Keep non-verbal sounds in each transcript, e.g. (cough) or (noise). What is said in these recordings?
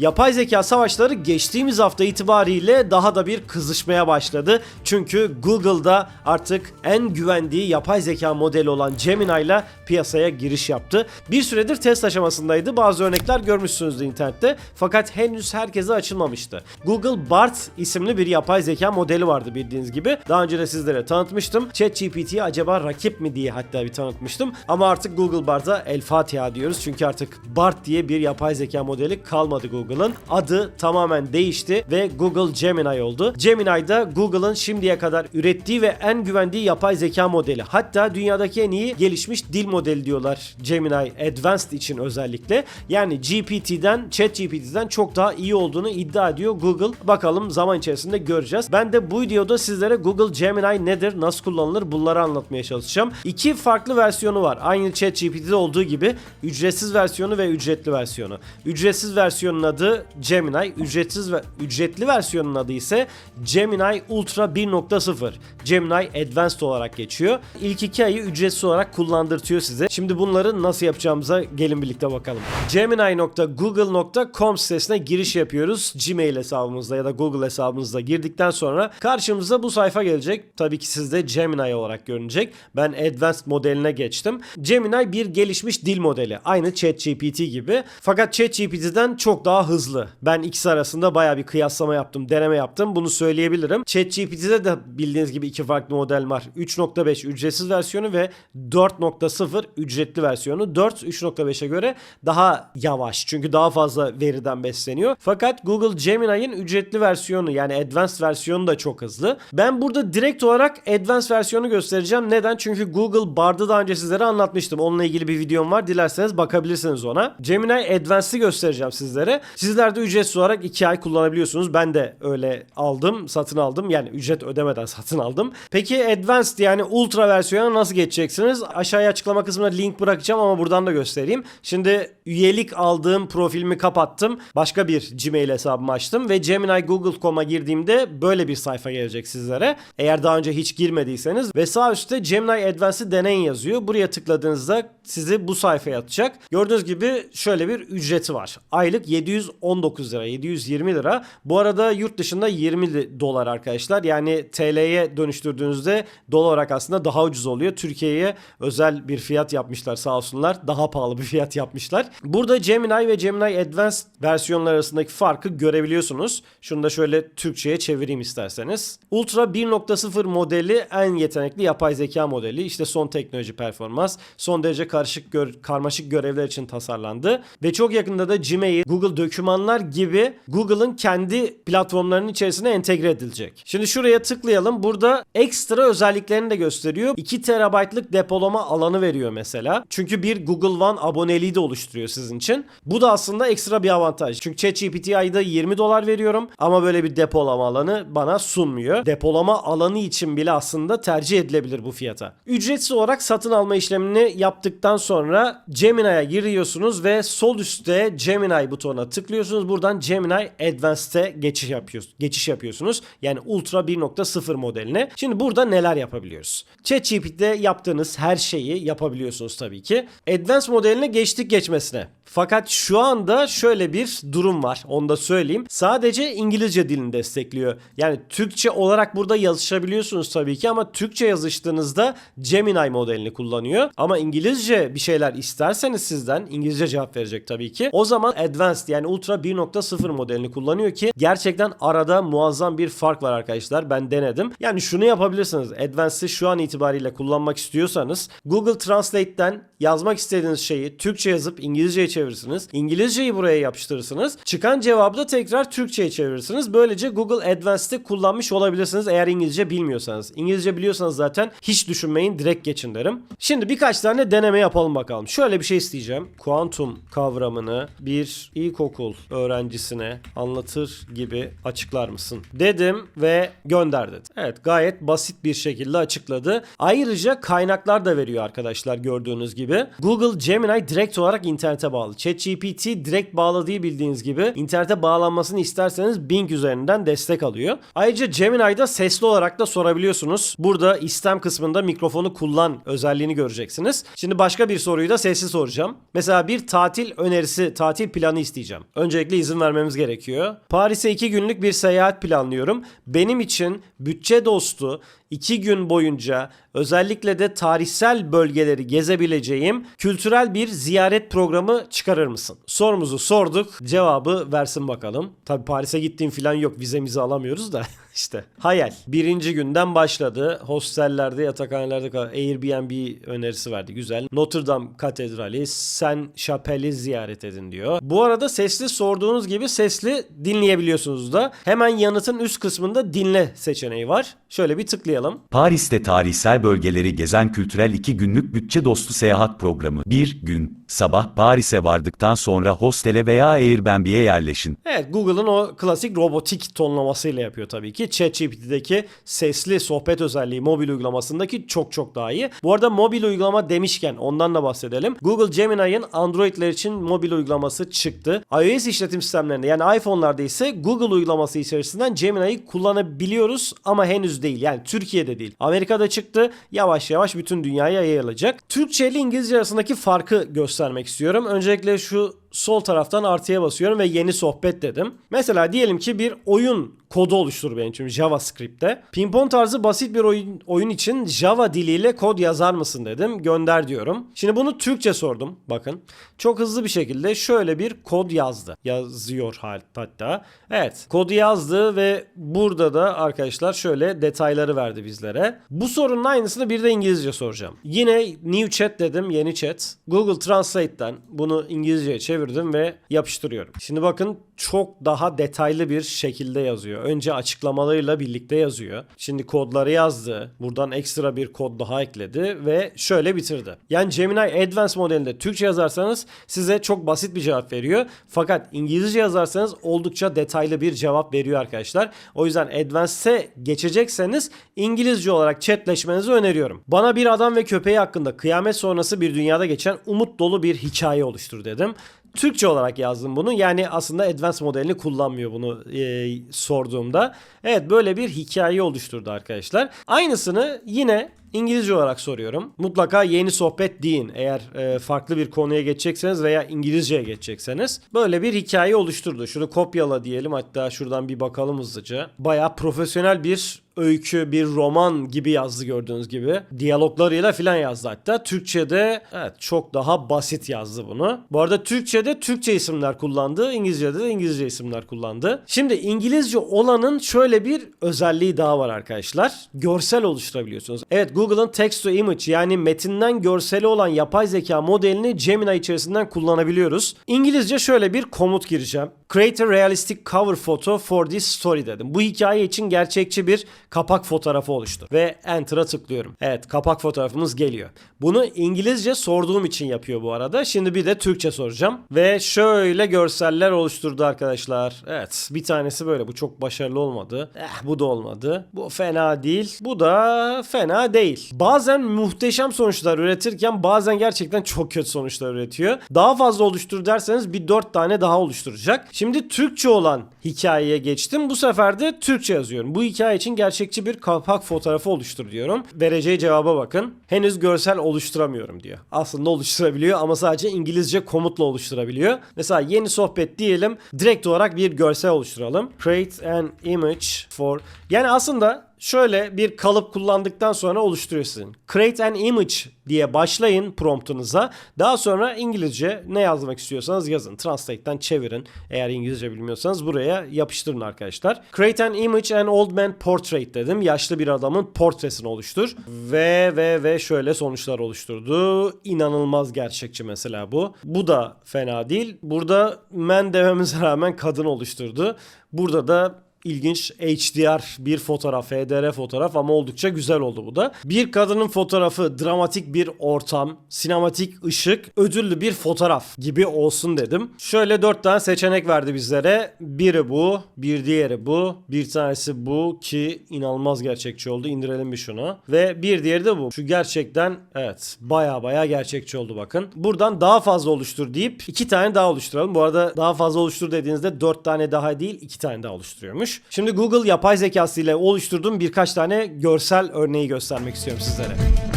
Yapay zeka savaşları geçtiğimiz hafta itibariyle daha da bir kızışmaya başladı. Çünkü Google'da artık en güvendiği yapay zeka modeli olan Gemini ile piyasaya giriş yaptı. Bir süredir test aşamasındaydı. Bazı örnekler görmüşsünüzdür internette. Fakat henüz herkese açılmamıştı. Google Bard isimli bir yapay zeka modeli vardı bildiğiniz gibi. Daha önce de sizlere tanıtmıştım. ChatGPT'yi acaba rakip mi diye hatta bir tanıtmıştım. Ama artık Google Bard'a El Fatiha diyoruz. Çünkü artık Bard diye bir yapay zeka modeli kalmadı Google'ın. Adı tamamen değişti ve Google Gemini oldu. Gemini da Google'ın şimdiye kadar ürettiği ve en güvendiği yapay zeka modeli. Hatta dünyadaki en iyi gelişmiş dil modeli diyorlar Gemini Advanced için özellikle. Yani GPT'den, ChatGPT'den çok daha iyi olduğunu iddia ediyor Google. Bakalım zaman içerisinde göreceğiz. Ben de bu videoda sizlere Google Gemini nedir, nasıl kullanılır bunları anlatmaya çalışacağım. İki farklı versiyonu var. Aynı ChatGPT'de olduğu gibi ücretsiz versiyonu ve ücretli versiyonu. Ücretsiz versiyonun adı Gemini, ücretsiz ve ücretli versiyonun adı ise Gemini Ultra 1.0. Gemini Advanced olarak geçiyor. İlk iki ayı ücretsiz olarak kullandırtıyor size. Şimdi bunları nasıl yapacağımıza gelin birlikte bakalım. Gemini.google.com sitesine giriş yapıyoruz. Gmail hesabımızda ya da Google hesabımızda girdikten sonra karşımıza bu sayfa gelecek. Tabii ki sizde Gemini olarak görünecek. Ben Advanced modeline geçtim. Gemini bir gelişmiş dil modeli. Aynı ChatGPT gibi. Fakat ChatGPT'den çok daha hızlı. Ben ikisi arasında baya bir kıyaslama yaptım, deneme yaptım. Bunu söyleyebilirim. ChatGPT'de de bildiğiniz gibi iki farklı model var. 3.5 ücretsiz versiyonu ve 4.0 ücretli versiyonu. 4 3.5'e göre daha yavaş. Çünkü daha fazla veriden besleniyor. Fakat Google Gemini'nin ücretli versiyonu yani Advanced versiyonu da çok hızlı. Ben burada direkt olarak Advanced versiyonu göstereceğim. Neden? Çünkü Google Bard'ı daha önce sizlere anlatmıştım. Onunla ilgili bir videom var. Dilerseniz bakabilirsiniz ona. Gemini Advanced'ı göstereceğim sizlere. Sizler de ücretsiz olarak 2 ay kullanabiliyorsunuz. Ben de öyle aldım, satın aldım. Yani ücret ödemeden (laughs) satın aldım. Peki Advanced yani Ultra versiyona nasıl geçeceksiniz? Aşağıya açıklama kısmına link bırakacağım ama buradan da göstereyim. Şimdi üyelik aldığım profilimi kapattım. Başka bir Gmail hesabımı açtım ve Gemini Google.com'a girdiğimde böyle bir sayfa gelecek sizlere. Eğer daha önce hiç girmediyseniz ve sağ üstte Gemini Advanced'ı deneyin yazıyor. Buraya tıkladığınızda sizi bu sayfaya atacak. Gördüğünüz gibi şöyle bir ücreti var. Aylık 719 lira, 720 lira. Bu arada yurt dışında 20 dolar arkadaşlar. Yani TL'ye dönüştürdüğünüzde dolar olarak aslında daha ucuz oluyor. Türkiye'ye özel bir fiyat yapmışlar sağ olsunlar. Daha pahalı bir fiyat yapmışlar. Burada Gemini ve Gemini Advanced versiyonlar arasındaki farkı görebiliyorsunuz. Şunu da şöyle Türkçe'ye çevireyim isterseniz. Ultra 1.0 modeli en yetenekli yapay zeka modeli. İşte son teknoloji performans. Son derece karışık gör- karmaşık görevler için tasarlandı. Ve çok yakında da Gmail, Google Dokümanlar gibi Google'ın kendi platformlarının içerisine entegre edilecek. Şimdi şuraya tıklayalım. Burada ekstra özelliklerini de gösteriyor. 2 terabaytlık depolama alanı veriyor mesela. Çünkü bir Google One aboneliği de oluşturuyor sizin için. Bu da aslında ekstra bir avantaj. Çünkü ChatGPT ayda 20 dolar veriyorum ama böyle bir depolama alanı bana sunmuyor. Depolama alanı için bile aslında tercih edilebilir bu fiyata. Ücretsiz olarak satın alma işlemini yaptıktan sonra Gemini'ye giriyorsunuz ve sol üstte Gemini butonuna tıklıyorsunuz. Buradan Gemini Advanced'e geçiş yapıyorsunuz. Geçiş yapıyorsunuz. Yani Ultra 1.0 modeline. Şimdi burada neler yapabiliyoruz? ChatGPT'de yaptığınız her şeyi yapabiliyorsunuz tabii ki. Advanced modeline geçtik geçmesine. Fakat şu anda şöyle bir durum var. Onu da söyleyeyim. Sadece İngilizce dilini destekliyor. Yani Türkçe olarak burada yazışabiliyorsunuz tabii ki ama Türkçe yazıştığınızda Gemini modelini kullanıyor. Ama İngilizce bir şeyler isterseniz sizden İngilizce cevap verecek tabii ki. O zaman Advanced yani Ultra 1.0 modelini kullanıyor ki gerçekten arada muazzam bir fark var arkadaşlar. Ben denedim. Yani şunu yapabilirsiniz. Advanced'ı şu an itibariyle kullanmak istiyorsanız Google Translate'ten yazmak istediğiniz şeyi Türkçe yazıp İngilizceye çevirirsiniz. İngilizceyi buraya yapıştırırsınız. Çıkan cevabı da tekrar Türkçe'ye çevirirsiniz. Böylece Google Advanced'ı kullanmış olabilirsiniz eğer İngilizce bilmiyorsanız. İngilizce biliyorsanız zaten hiç düşünmeyin direkt geçin derim. Şimdi birkaç tane deneme yapalım bakalım. Şöyle bir şey isteyeceğim. Kuantum kavramını bir ilkokul öğrencisine anlatır gibi açıklar mısın? Dedim ve gönder dedi. Evet gayet basit bir şekilde açıkladı. Ayrıca kaynaklar da veriyor arkadaşlar gördüğünüz gibi. Google Gemini direkt olarak internete bağlı. ChatGPT direkt bağladığı bildiğiniz gibi internete bağlanmasını isterseniz Bing üzerinden destek alıyor. Ayrıca Gemini'de sesli olarak da sorabiliyorsunuz. Burada istem kısmında mikrofonu kullan özelliğini göreceksiniz. Şimdi başka bir soruyu da sesli soracağım. Mesela bir tatil önerisi, tatil planı isteyeceğim. Öncelikle izin vermemiz gerekiyor. Paris'e 2 günlük bir seyahat planlıyorum. Benim için bütçe dostu 2 gün boyunca özellikle de tarihsel bölgeleri gezebileceğim kültürel bir ziyaret programı çıkarır mısın? Sorumuzu sorduk. Cevabı versin bakalım. Tabi Paris'e gittiğim falan yok. Vizemizi alamıyoruz da (laughs) (laughs) işte. Hayal. Birinci günden başladı. Hostellerde, yatakhanelerde Airbnb önerisi verdi. Güzel. Notre Dame Katedrali, Saint Chapelle'i ziyaret edin diyor. Bu arada sesli sorduğunuz gibi sesli dinleyebiliyorsunuz da. Hemen yanıtın üst kısmında dinle seçeneği var. Şöyle bir tıklayalım. Paris'te tarihsel bölgeleri gezen kültürel 2 günlük bütçe dostu seyahat programı. 1 gün, sabah Paris'e vardıktan sonra hostele veya Airbnb'ye yerleşin. Evet Google'ın o klasik robotik tonlamasıyla yapıyor tabii ki. ChatGPT'deki sesli sohbet özelliği mobil uygulamasındaki çok çok daha iyi. Bu arada mobil uygulama demişken ondan da bahsedelim. Google Gemini'nin Android'ler için mobil uygulaması çıktı. iOS işletim sistemlerinde yani iPhone'larda ise Google uygulaması içerisinden Gemini'yi kullanabiliyoruz ama henüz değil. Yani Türkiye'de değil. Amerika'da çıktı. Yavaş yavaş bütün dünyaya yayılacak. Türkçe ile İngilizce arasındaki farkı göstermek istiyorum. Öncelikle şu sol taraftan artıya basıyorum ve yeni sohbet dedim. Mesela diyelim ki bir oyun kodu oluştur benim için JavaScript'te. Pimpon tarzı basit bir oyun, oyun için Java diliyle kod yazar mısın dedim. Gönder diyorum. Şimdi bunu Türkçe sordum. Bakın. Çok hızlı bir şekilde şöyle bir kod yazdı. Yazıyor hatta. Evet. Kodu yazdı ve burada da arkadaşlar şöyle detayları verdi bizlere. Bu sorunun aynısını bir de İngilizce soracağım. Yine new chat dedim. Yeni chat. Google Translate'ten bunu İngilizceye çevirdim ve yapıştırıyorum. Şimdi bakın çok daha detaylı bir şekilde yazıyor. Önce açıklamalarıyla birlikte yazıyor. Şimdi kodları yazdı. Buradan ekstra bir kod daha ekledi ve şöyle bitirdi. Yani Gemini Advanced modelinde Türkçe yazarsanız size çok basit bir cevap veriyor. Fakat İngilizce yazarsanız oldukça detaylı bir cevap veriyor arkadaşlar. O yüzden Advanced'e geçecekseniz İngilizce olarak chatleşmenizi öneriyorum. Bana bir adam ve köpeği hakkında kıyamet sonrası bir dünyada geçen umut dolu bir hikaye oluştur dedim. Türkçe olarak yazdım bunu. Yani aslında Advanced modelini kullanmıyor bunu e, sorduğumda. Evet böyle bir hikaye oluşturdu arkadaşlar. Aynısını yine İngilizce olarak soruyorum. Mutlaka yeni sohbet deyin eğer e, farklı bir konuya geçecekseniz veya İngilizceye geçecekseniz. Böyle bir hikaye oluşturdu. Şunu kopyala diyelim hatta şuradan bir bakalım hızlıca. Bayağı profesyonel bir öykü, bir roman gibi yazdı gördüğünüz gibi. Diyaloglarıyla filan yazdı hatta. Türkçe'de evet çok daha basit yazdı bunu. Bu arada Türkçe'de Türkçe isimler kullandı. İngilizce'de de İngilizce isimler kullandı. Şimdi İngilizce olanın şöyle bir özelliği daha var arkadaşlar. Görsel oluşturabiliyorsunuz. Evet Google'ın text to image yani metinden görseli olan yapay zeka modelini Gemini içerisinden kullanabiliyoruz. İngilizce şöyle bir komut gireceğim. Create a realistic cover photo for this story dedim. Bu hikaye için gerçekçi bir kapak fotoğrafı oluştur. Ve Enter'a tıklıyorum. Evet kapak fotoğrafımız geliyor. Bunu İngilizce sorduğum için yapıyor bu arada. Şimdi bir de Türkçe soracağım. Ve şöyle görseller oluşturdu arkadaşlar. Evet bir tanesi böyle. Bu çok başarılı olmadı. Eh bu da olmadı. Bu fena değil. Bu da fena değil. Bazen muhteşem sonuçlar üretirken bazen gerçekten çok kötü sonuçlar üretiyor. Daha fazla oluştur derseniz bir 4 tane daha oluşturacak. Şimdi Türkçe olan hikayeye geçtim. Bu sefer de Türkçe yazıyorum. Bu hikaye için gerçekçi bir kapak fotoğrafı oluştur diyorum. Vereceği cevaba bakın. Henüz görsel oluşturamıyorum diyor. Aslında oluşturabiliyor ama sadece İngilizce komutla oluşturabiliyor. Mesela yeni sohbet diyelim. Direkt olarak bir görsel oluşturalım. Create an image for... Yani aslında şöyle bir kalıp kullandıktan sonra oluşturuyorsun. Create an image diye başlayın promptunuza. Daha sonra İngilizce ne yazmak istiyorsanız yazın. Translate'ten çevirin. Eğer İngilizce bilmiyorsanız buraya yapıştırın arkadaşlar. Create an image an old man portrait dedim. Yaşlı bir adamın portresini oluştur. Ve ve ve şöyle sonuçlar oluşturdu. İnanılmaz gerçekçi mesela bu. Bu da fena değil. Burada man dememize rağmen kadın oluşturdu. Burada da ilginç HDR bir fotoğraf, HDR fotoğraf ama oldukça güzel oldu bu da. Bir kadının fotoğrafı, dramatik bir ortam, sinematik ışık, ödüllü bir fotoğraf gibi olsun dedim. Şöyle dört tane seçenek verdi bizlere. Biri bu, bir diğeri bu, bir tanesi bu ki inanılmaz gerçekçi oldu. İndirelim bir şunu. Ve bir diğeri de bu. Şu gerçekten evet baya baya gerçekçi oldu bakın. Buradan daha fazla oluştur deyip iki tane daha oluşturalım. Bu arada daha fazla oluştur dediğinizde dört tane daha değil iki tane daha oluşturuyormuş. Şimdi Google yapay zekası ile oluşturduğum birkaç tane görsel örneği göstermek istiyorum sizlere.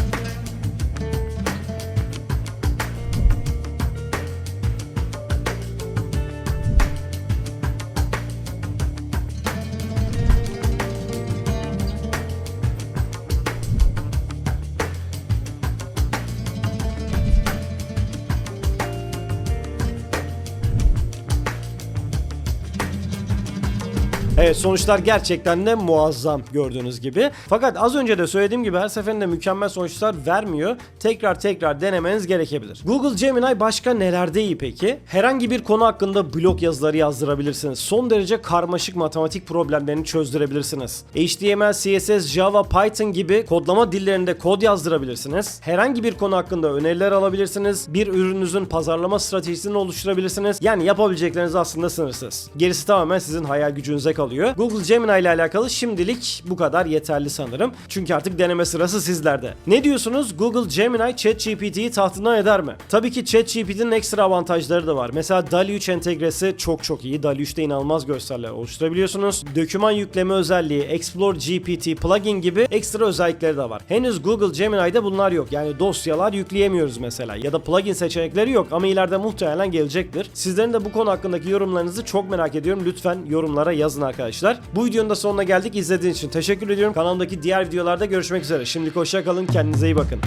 Evet sonuçlar gerçekten de muazzam gördüğünüz gibi. Fakat az önce de söylediğim gibi her seferinde mükemmel sonuçlar vermiyor. Tekrar tekrar denemeniz gerekebilir. Google Gemini başka nelerde iyi peki? Herhangi bir konu hakkında blog yazıları yazdırabilirsiniz. Son derece karmaşık matematik problemlerini çözdürebilirsiniz. HTML, CSS, Java, Python gibi kodlama dillerinde kod yazdırabilirsiniz. Herhangi bir konu hakkında öneriler alabilirsiniz. Bir ürününüzün pazarlama stratejisini oluşturabilirsiniz. Yani yapabilecekleriniz aslında sınırsız. Gerisi tamamen sizin hayal gücünüze kalıyor. Google Gemini ile alakalı şimdilik bu kadar yeterli sanırım. Çünkü artık deneme sırası sizlerde. Ne diyorsunuz? Google Gemini ChatGPT'yi tahtından eder mi? Tabii ki ChatGPT'nin ekstra avantajları da var. Mesela DALL-E 3 entegresi çok çok iyi. DALL-E 3'te inanılmaz görseller oluşturabiliyorsunuz. Döküman yükleme özelliği, Explore GPT plugin gibi ekstra özellikleri de var. Henüz Google Gemini'de bunlar yok. Yani dosyalar yükleyemiyoruz mesela ya da plugin seçenekleri yok ama ileride muhtemelen gelecektir. Sizlerin de bu konu hakkındaki yorumlarınızı çok merak ediyorum. Lütfen yorumlara yazın arkadaşlar. Bu videonun da sonuna geldik. İzlediğiniz için teşekkür ediyorum. Kanalımdaki diğer videolarda görüşmek üzere. Şimdilik hoşça kalın. Kendinize iyi bakın.